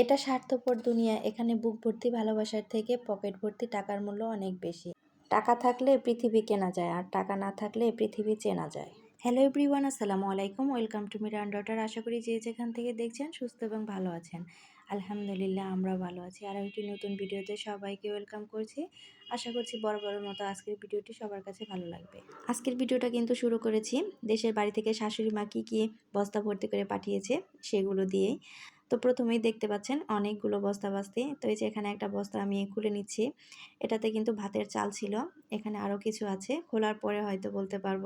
এটা স্বার্থপর দুনিয়া। এখানে বুক ভর্তি ভালোবাসার থেকে পকেট ভর্তি টাকার মূল্য অনেক বেশি। টাকা থাকলে পৃথিবী কেনা যায় আর টাকা না থাকলে পৃথিবী চেনা যায়। হ্যালো এভরিওয়ান, আসসালামু আলাইকুম। Welcome to Miran daughter. আশা করি যে যেখান থেকে দেখছেন সুস্থ এবং ভালো আছেন। আলহামদুলিল্লাহ, আমরা ভালো আছি। আর একটি নতুন ভিডিওতে সবাইকে ওয়েলকাম করছি। আশা করছি বড় বড় মতো আজকের ভিডিওটি সবার কাছে ভালো লাগবে। আজকের ভিডিওটা কিন্তু শুরু করেছি। দেশের বাড়ি থেকে শাশুড়ি মা কী কী বস্তা ভর্তি করে পাঠিয়েছে সেগুলো দিয়েই। তো প্রথমেই দেখতে পাচ্ছেন অনেকগুলো বস্তা বাস্তি। তো এই যে এখানে একটা বস্তা আমি খুলে নিচ্ছি। এটাতে কিন্তু ভাতের চাল ছিল। এখানে আরও কিছু আছে। খোলার পরে হয়তো বলতে পারব।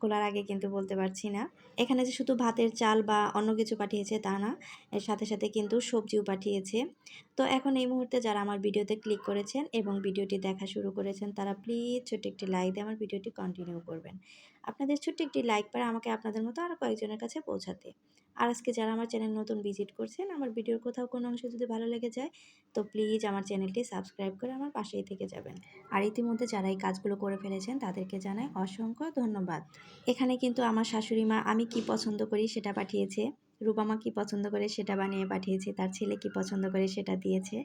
খোলার আগে কিন্তু বলতে পারছি না। এখানে যে শুধু ভাতের চাল বা অন্য কিছু পাঠিয়েছে তা না, এর সাথে সাথে কিন্তু সবজিও পাঠিয়েছে। তো এখন এই মুহূর্তে যারা আমার ভিডিওতে ক্লিক করেছেন এবং ভিডিওটি দেখা শুরু করেছেন, তারা প্লিজ ছোট্ট একটি লাইক দিয়ে আমার ভিডিওটি কন্টিনিউ করবেন। আপনাদের ছোট্ট একটি লাইক পারে আমাকে আপনাদের মতো আরও কয়েকজনের কাছে পৌঁছাতে। আর আজকে যারা আমার চ্যানেল নতুন ভিজিট করছেন, আমার ভিডিওর কোথাও কোনো অংশ যদি ভালো লেগে যায়, তো প্লিজ আমার চ্যানেলটি সাবস্ক্রাইব করে আমার পাশেই থেকে যাবেন। আর ইতিমধ্যে যারা এই কাজগুলো করে ফেলেছেন, তাদেরকে জানাই অসংখ্য ধন্যবাদ। এখানে কিন্তু আমার শাশুড়ি মা আমি কি পছন্দ করি সেটা পাঠিয়েছে। রূপামা কি পছন্দ করে সেটা বানিয়ে পাঠিয়েছে, তার ছেলে কি পছন্দ করে সেটা দিয়েছে।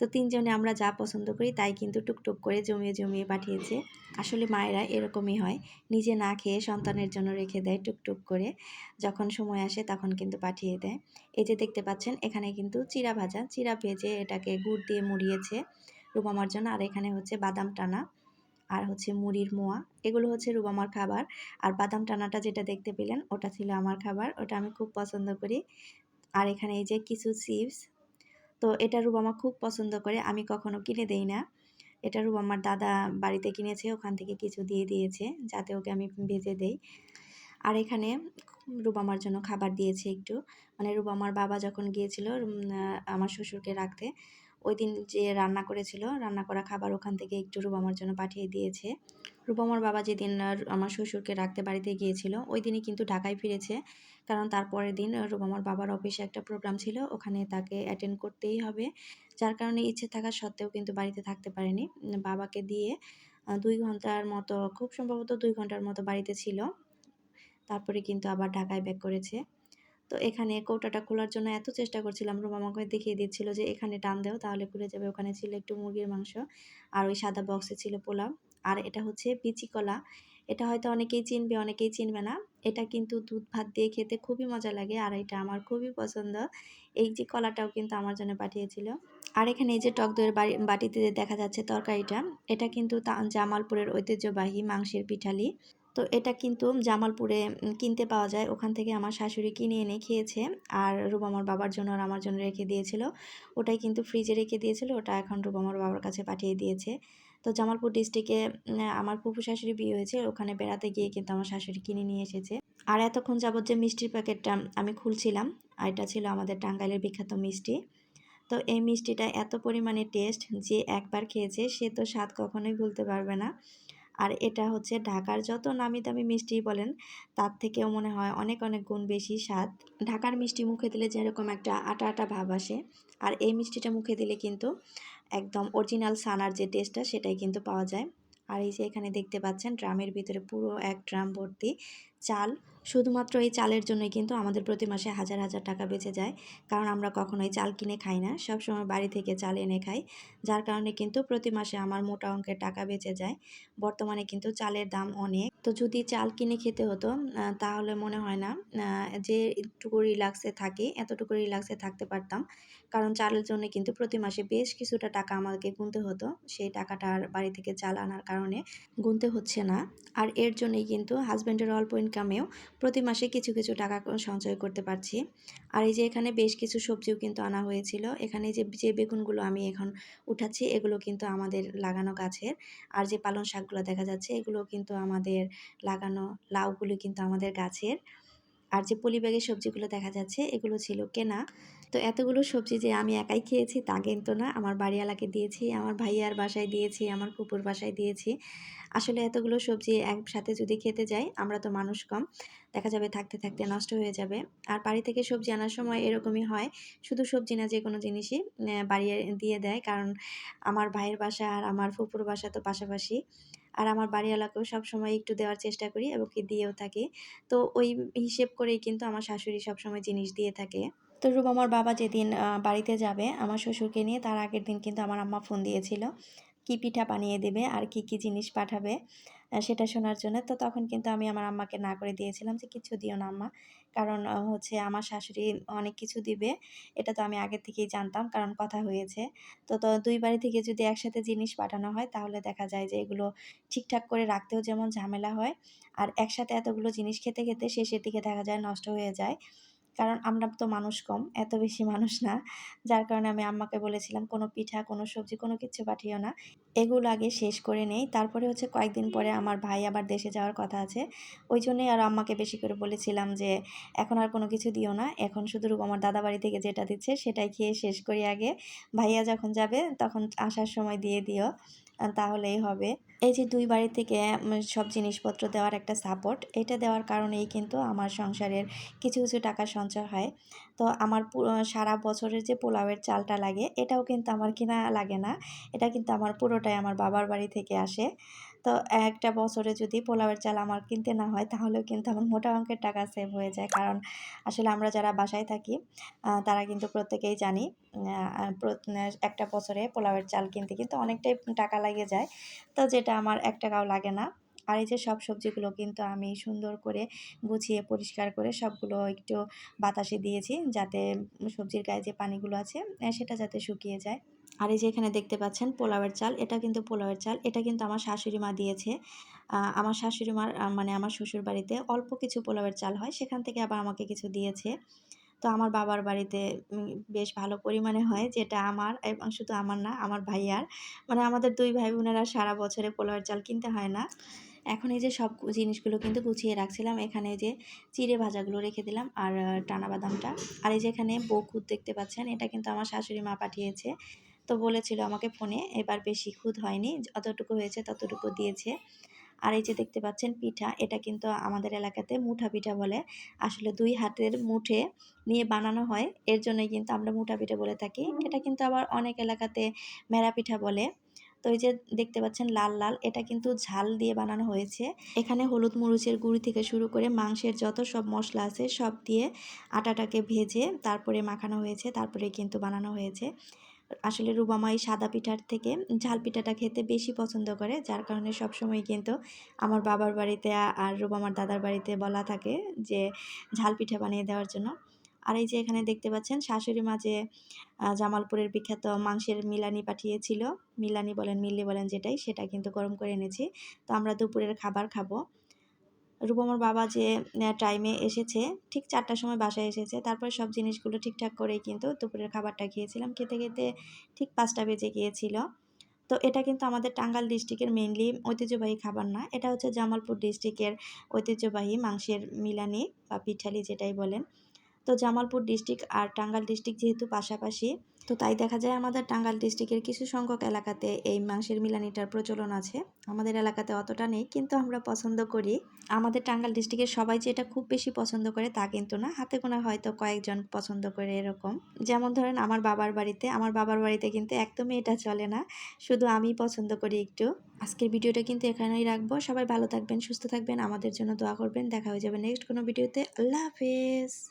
তো তিনজনে আমরা যা পছন্দ করি তাই কিন্তু টুকটুক করে জমিয়ে জমিয়ে পাঠিয়েছে। আসলে মায়েরা এরকমই হয়, নিজে না খেয়ে সন্তানের জন্য রেখে দেয় টুকটুক করে। যখন সময় আসে তখন কিন্তু পাঠিয়ে দেয়। এই যে দেখতে পাচ্ছেন, এখানে কিন্তু চিরা ভাজা চিরা ভেজে এটাকে গুড় দিয়ে মুড়িয়েছে রূপামার জন্য। আর এখানে হচ্ছে বাদাম টানা। আর হচ্ছে মুড়ির মোয়া, এগুলো হচ্ছে রুবামার খাবার। আর বাদাম টানাটা যেটা দেখতে পেলেন, ওটা ছিল আমার খাবার, ওটা আমি খুব পছন্দ করি। আর এখানে এই যে কিছু চিপস, তো এটা রুবামা খুব পছন্দ করে, আমি কখনো কিনে দেই না। এটা রুবামার দাদা বাড়িতে কিনেছে, ওখান থেকে কিছু দিয়ে দিয়েছে, যাতে ওকে আমি ভেজে দেই। আর এখানে রুবামার জন্য খাবার দিয়েছে একটু। মানে রুবামার বাবা যখন গিয়েছিল আমার শ্বশুরকে রাখতে ওই দিন যে রান্না করেছিল, রান্না করা খাবার ওখান থেকে একটু রুবামার জন্য পাঠিয়ে দিয়েছে। রুবামার বাবা যেদিন আমার শ্বশুরকে রাখতে বাড়িতে গিয়েছিল ওই দিনই কিন্তু ঢাকায় ফিরেছে। কারণ তারপরের দিন রুবামার বাবার অফিসে একটা প্রোগ্রাম ছিল, ওখানে তাকে অ্যাটেন্ড করতেই হবে। যার কারণে ইচ্ছে থাকা সত্ত্বেও কিন্তু বাড়িতে থাকতে পারেনি। বাবাকে দিয়ে দুই ঘণ্টার মতো, খুব সম্ভবত দুই ঘণ্টার মতো বাড়িতে ছিল। তারপরে কিন্তু আবার ঢাকায় ব্যাক করেছে। তো এখানে কৌটাটা খোলার জন্য এত চেষ্টা করছিলাম। রুম আমাকে দেখিয়ে দিচ্ছিল যে, এখানে টান দেও, তাহলে খুলে যাবে। ওখানে ছিল একটু মুরগির মাংস আর ওই সাদা বক্সে ছিল পোলাও। আর এটা হচ্ছে বিচি কলা। এটা হয়তো অনেকেই চিনবে অনেকেই চিনবে না। এটা কিন্তু দুধ, ভাত দিয়ে খেতে খুবই মজা লাগে আর এটা আমার খুবই পছন্দ। এই যে কলাটাও কিন্তু আমার জন্য পাঠিয়েছিল। আর এখানে এই যে টক দইয়ের বাটিতে দেখা যাচ্ছে তরকারিটা, এটা কিন্তু জামালপুরের ঐতিহ্যবাহী মাংসের পিঠালি। তো এটা কিন্তু জামালপুরে কিনতে পাওয়া যায়। ওখান থেকে আমার শাশুড়ি কিনে এনে খেয়েছে। আর রুবামার বাবার জন্য আর আমার জন্য রেখে দিয়েছিল। ওটাই কিন্তু ফ্রিজে রেখে দিয়েছিল। ওটা এখন রুবামার বাবার কাছে পাঠিয়ে দিয়েছে। তো জামালপুর ডিস্ট্রিক্টে আমার ফুফু শাশুড়ি বিয়ে হয়েছে। ওখানে বেড়াতে গিয়ে কিন্তু আমার শাশুড়ি কিনে নিয়ে এসেছে। আর এতক্ষণ যাবত যে মিষ্টির প্যাকেটটা আমি খুলছিলাম, আর এটা ছিল আমাদের টাঙ্গাইলের বিখ্যাত মিষ্টি। তো এই মিষ্টিটা এত পরিমাণে টেস্ট যে একবার খেয়েছে, সে তো স্বাদ কখনোই ভুলতে পারবে না। আর এটা হচ্ছে ঢাকার যত নামি দামি মিষ্টি বলেন, তার থেকেও মনে হয় অনেক অনেক গুণ বেশি স্বাদ। ঢাকার মিষ্টি মুখে দিলে যেরকম একটা আটা আটা ভাব আসে, আর এই মিষ্টিটা মুখে দিলে কিন্তু একদম অরিজিনাল সানার যে টেস্টটা সেটাই কিন্তু পাওয়া যায়। আর এই যে এখানে দেখতে পাচ্ছেন, ড্রামের ভিতরে পুরো এক ড্রাম ভর্তি চাল। শুধুমাত্র এই চালের জন্যই কিন্তু আমাদের প্রতি মাসে হাজার হাজার টাকা বেঁচে যায়। কারণ আমরা কখনোই চাল কিনে খাই না, সবসময় বাড়ি থেকে চাল এনে খাই। যার কারণে কিন্তু প্রতি মাসে আমার মোটা অঙ্কের টাকা বেঁচে যায়। বর্তমানে কিন্তু চালের দাম অনেক। তো যদি চাল কিনে খেতে হতো তাহলে মনে হয় না যে একটুকু রিল্যাক্সে থাকি, এতটুকু রিল্যাক্সে থাকতে পারতাম। কারণ চালের জন্য কিন্তু প্রতি মাসে বেশ কিছুটা টাকা আমাকে গুনতে হতো। সেই টাকাটা আর বাড়ি থেকে চাল আনার কারণে গুনতে হচ্ছে না। আর এর জন্যই কিন্তু হাজব্যান্ডের অল্প ইনকামেও প্রতি মাসে কিছু কিছু টাকা সঞ্চয় করতে পারছি। আর এই যে এখানে বেশ কিছু সবজিও কিন্তু আনা হয়েছিল। এখানে যে যে বেগুনগুলো আমি এখন উঠাচ্ছি, এগুলো কিন্তু আমাদের লাগানো গাছের। আর যে পালং শাকগুলো দেখা যাচ্ছে এগুলো কিন্তু আমাদের লাগানো লাউগুলো কিন্তু আমাদের গাছের। আর যে পলি ব্যাগের সবজিগুলো দেখা যাচ্ছে, এগুলো ছিল কেনা। তো এতগুলো সবজি যে আমি একাই খেয়েছি তা কিন্তু না। আমার বাড়িওয়ালাকে দিয়েছি, আমার ভাইয়ার বাসায় দিয়েছি, আমার কুকুর বাসায় দিয়েছি। আসলে এতগুলো সবজি একসাথে যদি খেতে যাই, আমরা তো মানুষ কম। দেখা যাবে থাকতে থাকতে নষ্ট হয়ে যাবে। আর বাড়ি থেকে সবজি আনার সময় এরকমই হয়, শুধু সবজি না যে কোনো জিনিসই বাড়িয়ে দিয়ে দেয়। কারণ আমার ভাইয়ের বাসা আর আমার ফুপুর বাসা তো পাশাপাশি। আর আমার বাড়িওয়ালাকেও সবসময় একটু দেওয়ার চেষ্টা করি এবং কি দিয়েও থাকি। তো ওই হিসেব করেই কিন্তু আমার শাশুড়ি সবসময় জিনিস দিয়ে থাকে। তো রুবামার বাবা যেদিন বাড়িতে যাবে আমার শ্বশুরকে নিয়ে, তার আগের দিন কিন্তু আমার আম্মা ফোন দিয়েছিল কি পিঠা বানিয়ে দেবে আর কি কি জিনিস পাঠাবে সেটা শোনার জন্য। তো তখন কিন্তু আমি আমার আম্মাকে না করে দিয়েছিলাম যে কিছু দিও না আম্মা। কারণ হচ্ছে আমার শাশুড়ি অনেক কিছু দিবে, এটা তো আমি আগে থেকেই জানতাম কারণ কথা হয়েছে। তো তো দুই বাড়ি থেকে যদি একসাথে জিনিস পাঠানো হয়, তাহলে দেখা যায় যে এগুলো ঠিকঠাক করে রাখতেও যেমন ঝামেলা হয়। আর একসাথে এতগুলো জিনিস খেতে খেতে শেষের দিকে দেখা যায় নষ্ট হয়ে যায়। কারণ আমরা তো মানুষ কম, এত বেশি মানুষ না। যার কারণে আমি আম্মাকে বলেছিলাম, কোনো পিঠা, কোনো সবজি, কোনো কিছু পাঠিও না। এগুলো আগে শেষ করে নেই। তারপরে হচ্ছে কয়েকদিন পরে আমার ভাই আবার দেশে যাওয়ার কথা আছে। ওই জন্যই আর আম্মাকে বেশি করে বলেছিলাম যে, এখন আর কোনো কিছু দিও না। এখন শুধু আমার দাদা বাড়ি থেকে যেটা দিচ্ছে সেটাই খেয়ে শেষ করি আগে। ভাইয়া যখন যাবে তখন আসার সময় দিয়ে দিও। তাহলেই হবে। এই যে দুই বাড়ি থেকে সব জিনিসপত্র দেওয়ার একটা সাপোর্ট এটা দেওয়ার কারণেই কিন্তু আমার সংসারের কিছু কিছু টাকা সঞ্চয় হয়। তো আমার সারা বছরের যে পোলাওয়ের চালটা লাগে, এটাও কিন্তু আমার কিনা লাগে না। এটা কিন্তু আমার পুরোটাই আমার বাবার বাড়ি থেকে আসে। তো একটা বছরে যদি পোলাওয়ের চাল আমার কিনতে না হয়, তাহলেও কিন্তু আমার মোটা অঙ্কের টাকা সেভ হয়ে যায়। কারণ আসলে আমরা যারা বাসায় থাকি তারা কিন্তু প্রত্যেকেই জানি একটা বছরে পোলাওয়ের চাল কিনতে কিন্তু অনেকটাই টাকা লাগে যায়। তো যেটা আমার এক টাকাও লাগে না। আর এই যে সব সবজিগুলো কিন্তু আমি সুন্দর করে গুছিয়ে, পরিষ্কার করে সবগুলো একটু বাতাসে দিয়েছি যাতে সবজির গায়ে যে পানিগুলো আছে সেটা যাতে শুকিয়ে যায়। আর এই যে এখানে দেখতে পাচ্ছেন পোলাওয়ের চাল, এটা কিন্তু পোলাওয়ের চাল, এটা কিন্তু আমার শাশুড়ি মা দিয়েছে। আমার শাশুড়ি মার মানে আমার শ্বশুর বাড়িতে অল্প কিছু পোলাওয়ের চাল হয়, সেখান থেকে আবার আমাকে কিছু দিয়েছে। তো আমার বাবার বাড়িতে বেশ ভালো পরিমাণে হয়, যেটা আমার এবং শুধু আমার না, আমার ভাইয়ার। মানে আমাদের দুই ভাই বোনেরা সারা বছরে পোলাওয়ের চাল কিনতে হয় না। এখন এই যে সব জিনিসগুলো কিন্তু গুছিয়ে রাখছিলাম। এখানে যে চিড়ে ভাজাগুলো রেখে দিলাম আর টানা বাদামটা। আর এই যে এখানে বকুদ দেখতে পাচ্ছেন, এটা কিন্তু আমার শাশুড়ি মা পাঠিয়েছে। তো বলেছিল আমাকে ফোনে, এবার বেশি খুদ হয়নি, যতটুকু হয়েছে ততটুকু দিয়েছে। আর এই যে দেখতে পাচ্ছেন পিঠা, এটা কিন্তু আমাদের এলাকাতে মুঠা পিঠা বলে। আসলে দুই হাতের মুঠে নিয়ে বানানো হয়, এর জন্যই কিন্তু আমরা মুঠা পিঠা বলে থাকি। এটা কিন্তু আবার অনেক এলাকাতে মেরা পিঠা বলে। তো এই যে দেখতে পাচ্ছেন লাল লাল, এটা কিন্তু ঝাল দিয়ে বানানো হয়েছে। এখানে হলুদ মরিচের গুঁড়ি থেকে শুরু করে মাংসের যত সব মশলা আছে সব দিয়ে আটাটাকে ভেজে তারপরে মাখানো হয়েছে, তারপরে কিন্তু বানানো হয়েছে। আসলে রুবামা এই সাদা পিঠার থেকে ঝাল পিঠাটা খেতে বেশি পছন্দ করে, যার কারণে সবসময় কিন্তু আমার বাবার বাড়িতে আর রুবামার দাদার বাড়িতে বলা থাকে যে ঝাল পিঠা বানিয়ে দেওয়ার জন্য। আর এই যে এখানে দেখতে পাচ্ছেন, শাশুড়ি মা যে জামালপুরের বিখ্যাত মাংসের মিলানি পাঠিয়েছিল, মিলানি বলেন, মিল্লি বলেন যেটাই, সেটা কিন্তু গরম করে এনেছি। তো আমরা দুপুরের খাবার খাব। রূপমর বাবা যে টাইমে এসেছে, ঠিক চারটার সময় বাসায় এসেছে, তারপরে সব জিনিসগুলো ঠিকঠাক করেই কিন্তু দুপুরের খাবারটা খেয়েছিলাম। খেতে খেতে ঠিক পাঁচটা বেজে গিয়েছিল। তো এটা কিন্তু আমাদের টাঙ্গাল ডিস্ট্রিক্টের মেইনলি ঐতিহ্যবাহী খাবার না, এটা হচ্ছে জামালপুর ডিস্ট্রিক্টের ঐতিহ্যবাহী মাংসের মিলানি বা পিঠালি যেটাই বলেন। তো জামালপুর ডিস্ট্রিক্ট আর টাঙ্গাইল ডিস্ট্রিক্ট যেহেতু পাশাপাশি, তো তাই দেখা যায় আমাদের টাঙ্গাইল ডিস্ট্রিক্টের কিছু সংখ্যক এলাকাতে এই মাংসের মিলানিটার প্রচলন আছে। আমাদের এলাকাতে অতটা নেই, কিন্তু আমরা পছন্দ করি। আমাদের টাঙ্গাইল ডিস্ট্রিক্টের সবাই যে এটা খুব বেশি পছন্দ করে তা কিন্তু না। হাতে গোনা হয়তো কয়েকজন পছন্দ করে এরকম। যেমন ধরেন আমার বাবার বাড়িতে, আমার বাবার বাড়িতে কিন্তু একদমই এটা চলে না। শুধু আমি পছন্দ করি একটু। আজকের ভিডিওটা কিন্তু এখানেই রাখব। সবাই ভালো থাকবেন, সুস্থ থাকবেন। আমাদের জন্য দোয়া করবেন। দেখা হয়ে যাবে নেক্সট কোনো ভিডিওতে। আল্লাহ হাফেজ।